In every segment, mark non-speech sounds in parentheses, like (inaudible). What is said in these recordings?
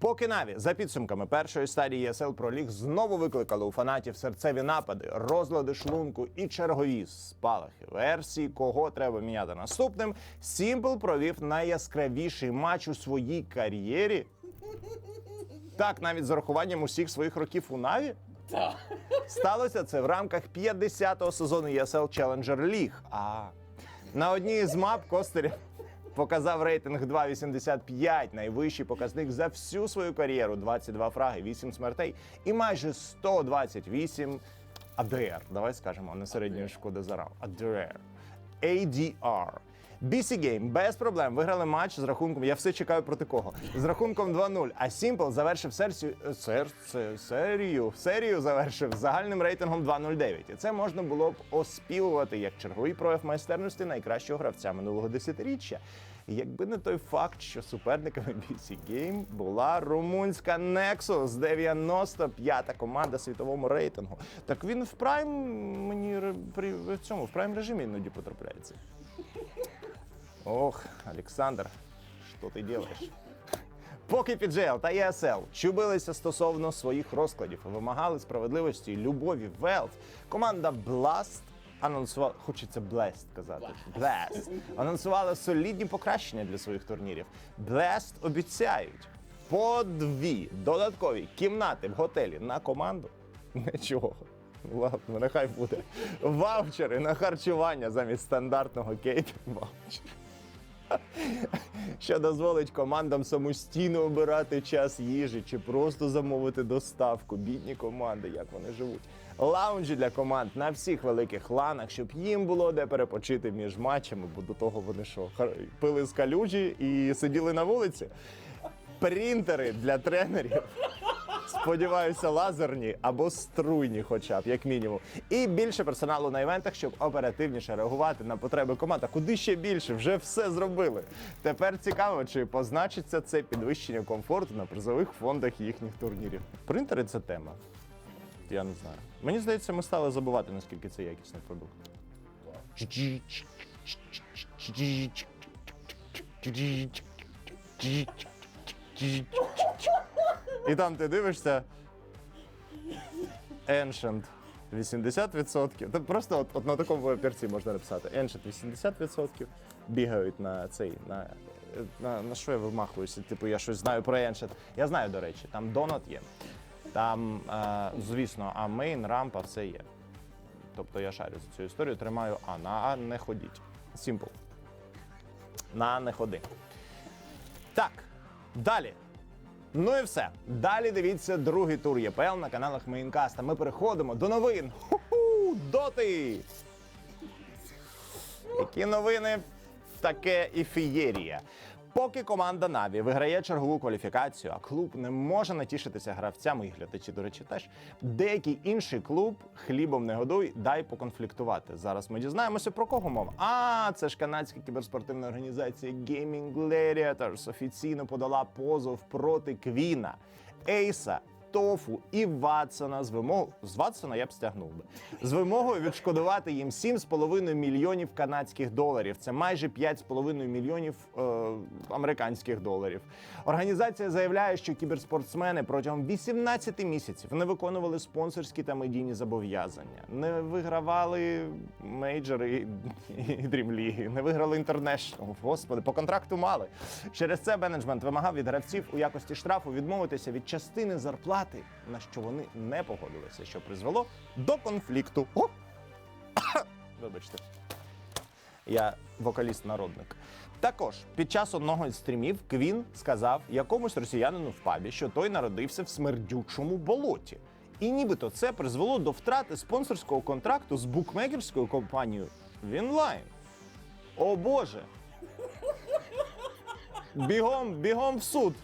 Поки Наві за підсумками першої стадії Pro League знову викликали у фанатів серцеві напади, розлади шлунку і чергові спалахи версії, кого треба міняти наступним. Сімпл провів найяскравіший матч у своїй кар'єрі. Так, навіть з урахуванням усіх своїх років у Наві. Сталося це в рамках 50-го сезону ESL Challenger League. А на одній з мап Костер показав рейтинг 2,85, найвищий показник за всю свою кар'єру. 22 фраги, 8 смертей і майже 128 АДР. Давай скажемо, не середньої шкоди зарав. раунд. ADR. BC Game без проблем виграли матч з рахунком. Я все чекаю проти кого. З рахунком 2-0. А Simple завершив серцію, серце, серію, серію завершив з загальним рейтингом 2-0-9. І це можна було б оспівувати як черговий прояв майстерності найкращого гравця минулого десятиріччя. Якби не той факт, що суперниками BC Game була румунська Nexus, 95-та команда світовому рейтингу. Так він в прайм мені в цьому в прайм режимі іноді потрапляється. Ох, Олександр, що ти робиш? Поки PGL та ESL чубилися стосовно своїх розкладів і вимагали справедливості і любові Valve, команда Blast анонсувала, хочеться Blast казати, Blast, анонсувала солідні покращення для своїх турнірів. Blast обіцяють по дві додаткові кімнати в готелі на команду. Нічого. Ладно, нехай буде. Ваучери на харчування замість стандартного ваучер (laughs) що дозволить командам самостійно обирати час їжі чи просто замовити доставку. Бідні команди, як вони живуть. Лаунжі для команд на всіх великих ланах, щоб їм було де перепочити між матчами, бо до того вони що, пили з калюжі і сиділи на вулиці. Принтери для тренерів. Сподіваюся, лазерні або струйні, хоча б, як мінімум. І більше персоналу на івентах, щоб оперативніше реагувати на потреби команд. Куди ще більше? Вже все зробили. Тепер цікаво, чи позначиться це підвищення комфорту на призових фондах їхніх турнірів. Принтери це тема. Я не знаю. Мені здається, ми стали забувати, наскільки це якісний продукт. І там ти дивишся. Ancient 80%. Та просто от, от на такому папірці можна написати. Ancient 80%. Бігають на цей. На, на, на що я вимахуюся? Типу, я щось знаю про Ancient. Я знаю, до речі, там Donut є. Там, е, звісно, а мейн, рампа, все є. Тобто я шарю за цю історію, тримаю А. На А не ходіть. Simple. На не ходи. Так, далі. Ну і все. Далі дивіться другий тур ЄПЛ на каналах Мейнкаста. Ми переходимо до новин. Ху-ху! Доти! Які новини? Таке і фієрія. Поки команда Наві виграє чергову кваліфікацію, а клуб не може натішитися гравцями і глядачі, до речі, теж деякий інший клуб хлібом не годуй, дай поконфліктувати. Зараз ми дізнаємося про кого мова. А це ж канадська кіберспортивна організація Gaming Gladiators офіційно подала позов проти Квіна, Ейса. Тофу і Ватсона з вимогою з Ватсона я б стягнув би з вимогою відшкодувати їм 7,5 мільйонів канадських доларів. Це майже 5,5 мільйонів е, американських доларів. Організація заявляє, що кіберспортсмени протягом 18 місяців не виконували спонсорські та медійні зобов'язання, не вигравали мейджори і дрімліги, не виграли інтернешнл. Господи, по контракту мали. Через це менеджмент вимагав від гравців у якості штрафу відмовитися від частини зарплати, на що вони не погодилися, що призвело до конфлікту. О! (coughs) Вибачте. Я вокаліст-народник. Також під час одного із стрімів Квін сказав якомусь росіянину в пабі, що той народився в смердючому болоті. І нібито це призвело до втрати спонсорського контракту з букмекерською компанією Вінлайн. О Боже! Бігом, бігом в суд!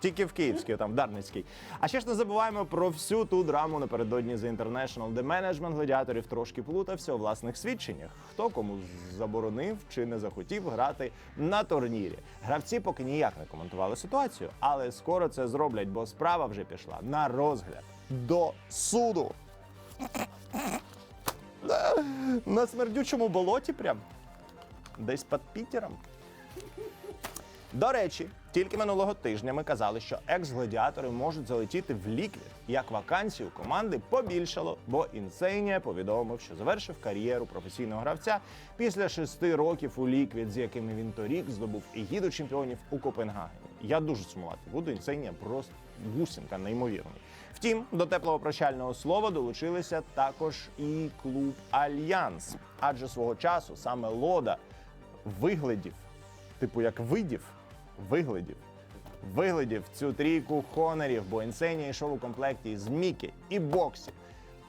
Тільки в Київській, там в Дарницькій. А ще ж не забуваємо про всю ту драму напередодні The International, де менеджмент гладіаторів трошки плутався у власних свідченнях. Хто кому заборонив чи не захотів грати на турнірі. Гравці поки ніяк не коментували ситуацію, але скоро це зроблять, бо справа вже пішла на розгляд до суду. На смердючому болоті прям. Десь під Пітером. До речі, Тільки минулого тижня ми казали, що екс-гладіатори можуть залетіти в ліквід. Як вакансій у команди побільшало, бо Інсейнія повідомив, що завершив кар'єру професійного гравця після шести років у ліквід, з якими він торік здобув егіду чемпіонів у Копенгагені. Я дуже сумувати буду. Інсейнія просто гусінка неймовірний. Втім, до теплого прощального слова долучилися також і клуб Альянс, адже свого часу саме Лода виглядів, типу як видів, виглядів, виглядів цю трійку хонорів, бо Інсенія йшов у комплекті з Мікі і Боксі.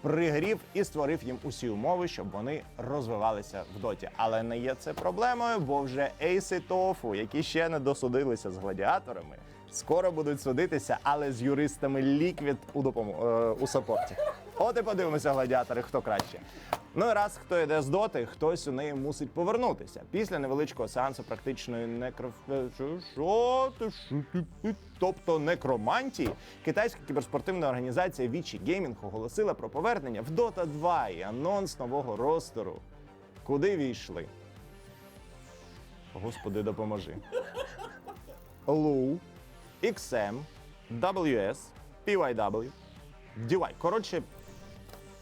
Пригрів і створив їм усі умови, щоб вони розвивалися в доті. Але не є це проблемою, бо вже ейси тофу, які ще не досудилися з гладіаторами, скоро будуть судитися, але з юристами ліквід у допомогу е, у саппорті. От і подивимося, гладіатори, хто краще. Ну і раз хто йде з доти, хтось у неї мусить повернутися. Після невеличкого сеансу практичної некро... е, Що? Ти? Що? Тобто некромантії, китайська кіберспортивна організація Вічі Геймінг оголосила про повернення в Dota 2 і анонс нового ростеру. Куди війшли? Господи, допоможи. Лу, XM, WS, PYW, DY. Коротше,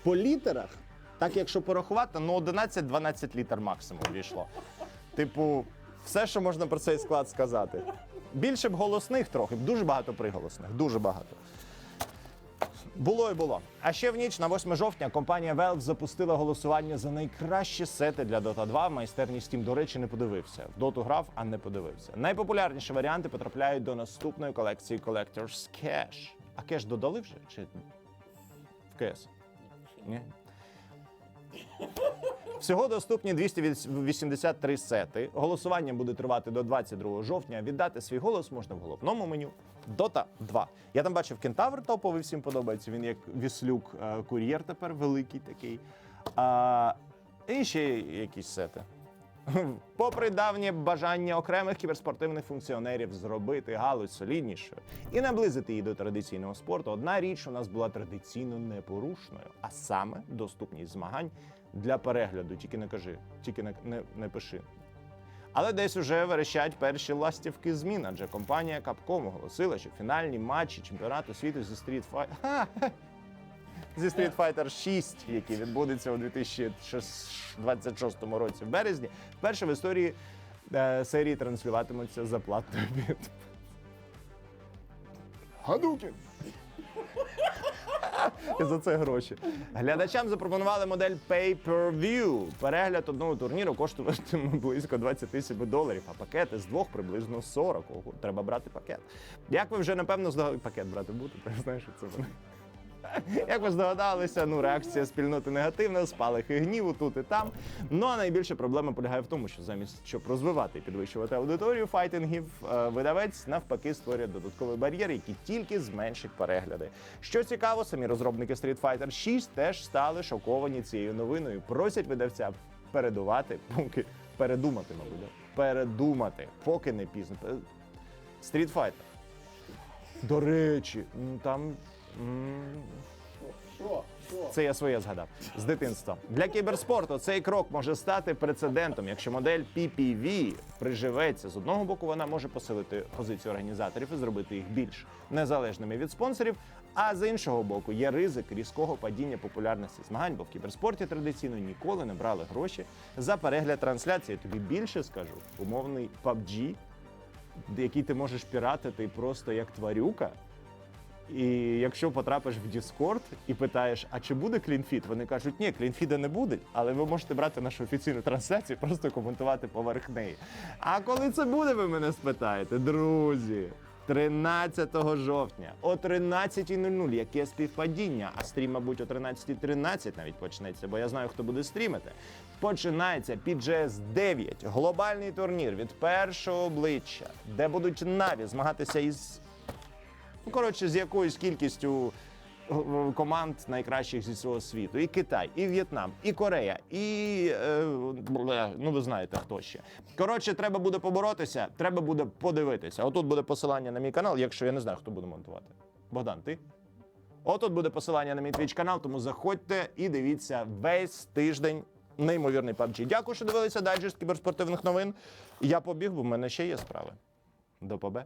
по літерах, так якщо порахувати, ну 11-12 літер максимум війшло. Типу, все, що можна про цей склад сказати. Більше б голосних трохи, дуже багато приголосних, дуже багато. Було і було. А ще в ніч на 8 жовтня компанія Valve запустила голосування за найкращі сети для Dota 2. В майстерні Steam, до речі, не подивився. В Dota грав, а не подивився. Найпопулярніші варіанти потрапляють до наступної колекції Collector's Cash. А кеш додали вже? Чи в КС? Ні. Всього доступні 283 сети. Голосування буде тривати до 22 жовтня. Віддати свій голос можна в головному меню Dota 2. Я там бачив кентавр топовий, всім подобається. Він як віслюк, е, кур'єр тепер великий такий. А, і ще якісь сети. (laughs) Попри давнє бажання окремих кіберспортивних функціонерів зробити галузь соліднішою і наблизити її до традиційного спорту, одна річ у нас була традиційно непорушною, а саме доступність змагань для перегляду. Тільки не кажи, тільки не, не, не пиши. Але десь уже верещать перші ластівки змін, адже компанія Capcom оголосила, що фінальні матчі чемпіонату світу зі Street Fighter... (laughs) зі Street Fighter 6, який відбудеться у 2026 році в березні, вперше в історії е, серії транслюватимуться за платною від Гадукін. І за це гроші. Глядачам запропонували модель Pay-Per-View. Перегляд одного турніру коштуватиме близько 20 тисяч доларів, а пакети з двох приблизно 40. Ого, Треба брати пакет. Як ви вже напевно здогадали, пакет брати будете, (laughs) знаєш, що це вони. (laughs) Як ви здогадалися, ну реакція спільноти негативна, спалахи гніву тут і там. Ну а найбільша проблема полягає в тому, що замість щоб розвивати і підвищувати аудиторію файтингів, е, видавець навпаки створює додатковий бар'єр, який тільки зменшить перегляди. Що цікаво, самі розробники Street Fighter 6 теж стали шоковані цією новиною. Просять видавця передувати, поки передумати, мабуть, передумати, поки не пізно. Е, Street Fighter. До речі, там. Це я своє згадав з дитинства. Для кіберспорту цей крок може стати прецедентом. Якщо модель PPV приживеться з одного боку, вона може посилити позицію організаторів і зробити їх більш незалежними від спонсорів. А з іншого боку, є ризик різкого падіння популярності змагань, бо в кіберспорті традиційно ніколи не брали гроші за перегляд трансляції. Тобі більше скажу, умовний PUBG, який ти можеш піратити просто як тварюка. І якщо потрапиш в Discord і питаєш, а чи буде клінфіт, вони кажуть, ні, клінфіда не буде, але ви можете брати нашу офіційну трансляцію, просто коментувати поверх неї. А коли це буде, ви мене спитаєте, друзі. 13 жовтня о 13.00, яке співпадіння, а стрім, мабуть, о 13.13 навіть почнеться, бо я знаю, хто буде стрімити. Починається PGS 9, глобальний турнір від першого обличчя, де будуть Наві змагатися із Ну, коротше, з якоюсь кількістю е, команд найкращих зі свого світу. І Китай, і В'єтнам, і Корея, і е, ну ви знаєте хто ще. Коротше, треба буде поборотися, треба буде подивитися. Отут буде посилання на мій канал, якщо я не знаю, хто буде монтувати. Богдан, ти? Отут буде посилання на мій твіч канал, тому заходьте і дивіться весь тиждень. Неймовірний PUBG. Дякую, що дивилися дайджест кіберспортивних новин. Я побіг, бо в мене ще є справи. До побе.